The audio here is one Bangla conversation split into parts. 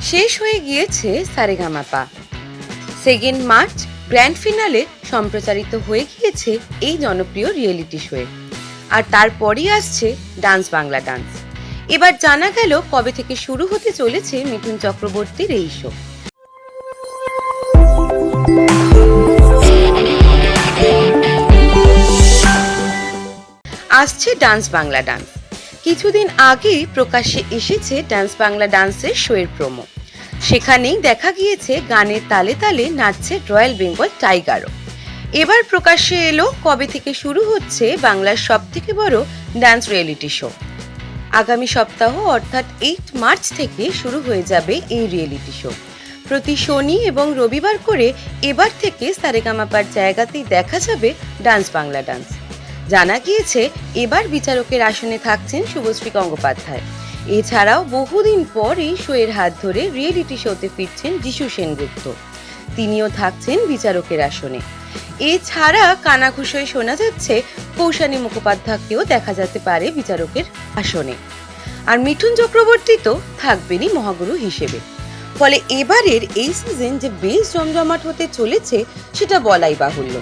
শেষ হয়ে গিয়েছে Saregamapa. Second March grand finale সম্প্রচারিত হয়ে গিয়েছে এই জনপ্রিয় রিয়েলিটি শোয়ে আর তারপরই আসছে ডান্স বাংলা ডান্স। এবার জানা গেল কবে থেকে শুরু হতে চলেছে মিঠুন চক্রবর্তীর এই শো। আসছে ডান্স বাংলা ডান্স। কিছুদিন আগেই প্রকাশ্যে এসেছে ডান্স বাংলা ডান্সের শোয়ের প্রোমো সেখানেই দেখা গিয়েছে গানের তালে তালে নাচছে রয়্যাল বেঙ্গল টাইগারও। এবার প্রকাশ্যে এলো কবে থেকে শুরু হচ্ছে বাংলার সব থেকে বড় ডান্স রিয়েলিটি শো। আগামী সপ্তাহ অর্থাৎ এইট মার্চ থেকে শুরু হয়ে যাবে এই রিয়েলিটি শো। প্রতি শনি এবং রবিবার করে এবার থেকে সারেগামাপার জায়গাতেই দেখা যাবে ডান্স বাংলা ডান্স। জানা গিয়েছে, এবার বিচারকের আসনে থাকছেন শুভশ্রী গঙ্গোপাধ্যায়। এছাড়াও বহুদিন পর এই শোয়ের হাত ধরে রিয়েলিটি শোতে ফিরছেন যিশু সেনগুপ্ত। তিনিও থাকছেন বিচারকের আসনে। এছাড়া কানাঘুষোয় শোনা যাচ্ছে, কৌশানী মুখোপাধ্যায়কেও দেখা যেতে পারে বিচারকের আসনে। আর মিঠুন চক্রবর্তী তো থাকবেনই মহাগুরু হিসেবে। ফলে এবারের এই সিজন যে বেশ জমজমাট হতে চলেছে, সেটা বলাই বাহুল্য।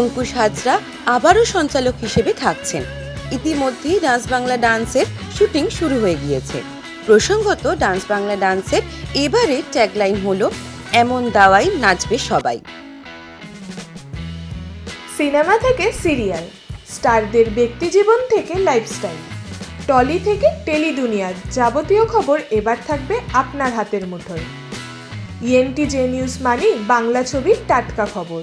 অঙ্কুশ হাজরা আবারও সঞ্চালক হিসেবে থাকছেন। ইতিমধ্যেই ডান্স বাংলা ডান্সের শুটিং শুরু হয়ে গিয়েছে। প্রসঙ্গত ডান্স বাংলা ডান্সের এবারে ট্যাগলাইন হলো, এমন দাওয়াই নাচবে সবাই। সিনেমা থেকে সিরিয়াল, স্টারদের ব্যক্তিজীবন থেকে লাইফস্টাইল টলি থেকে টেলি দুনিয়ার যাবতীয় খবর এবার থাকবে আপনার হাতের মুঠোয়। ইএনটি জে নিউজ মানেই বাংলা ছবির টাটকা খবর।